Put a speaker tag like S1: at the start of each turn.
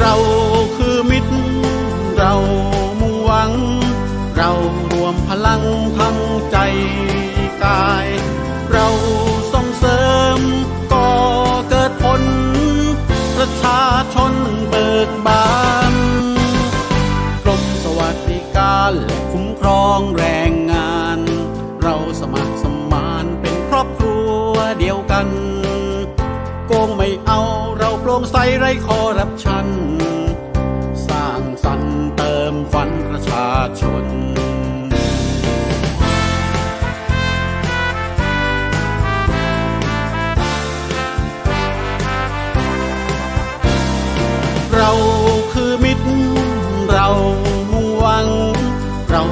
S1: เราคือมิตร เรามุ่งหวัง เรารวมพลังทั้งใจกาย เราส่งเสริมก่อเกิดผล ประชาชนเบิกบานกรมสวัสดิการและคุ้มครองแรงงาน เราสมัครสมานเป็นครอบครัวเดียวกัน โกงไม่เอา ร่งใสไรคอรับชัน สร้างสรรเติมฝันประชาชนเราคือมิตร เรามุ่งหวัง เรา